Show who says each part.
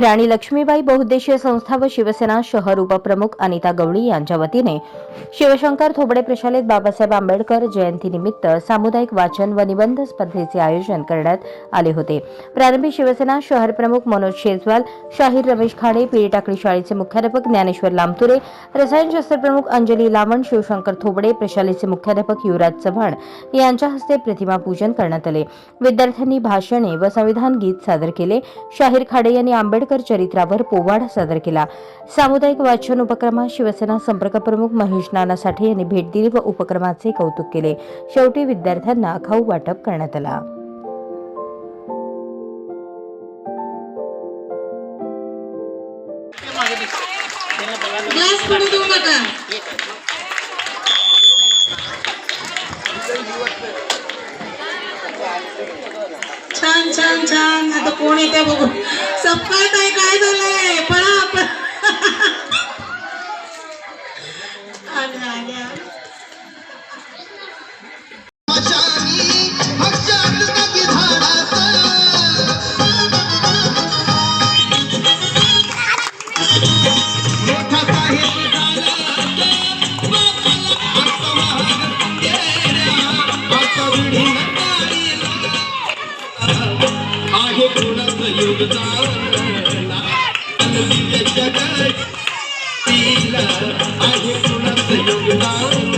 Speaker 1: Rani Lakshmibai बहुद्देशीय संस्था व शिवसेना शहर उपप्रमुख अनिता गवळी यांच्या वतीने शिवशंकर थोबडे प्रशालेत बाबासाहेब आंबेडकर जयंतीनिमित्त सामुदायिक वाचन व निबंध स्पर्धेचे आयोजन करण्यात आले होते. प्रारंभी शिवसेना शहर प्रमुख मनोज शेजवाल शाहीर रमेश खाडे पिळी टाकळी शाळेचे मुख्याध्यापक ज्ञानेश्वर लामतुरे रसायनशास्त्र प्रमुख अंजली लामण शिवशंकर थोबडे प्रशालेचे मुख्याध्यापक युवराज चव्हाण यांच्या हस्ते प्रतिमा पूजन करण्यात आले. विद्यार्थ्यांनी भाषणे व संविधान गीत सादर केले. शाहीर खाडे यांनी आंबेडकर चरित्रावर पोवाडा सादर केला. सामुदायिक वाचन उपक्रमात शिवसेना संपर्क प्रमुख महेश नाना साठे यांनी भेट दिली व उपक्रमाचे कौतुक केले. शेवटी विद्यार्थ्यांना खाऊ वाटप करण्यात आला.
Speaker 2: छान छान छान. आता कोण येते बघू आल्या आल्या
Speaker 3: आहे गुणाचं योगदान आहे तुला योगदान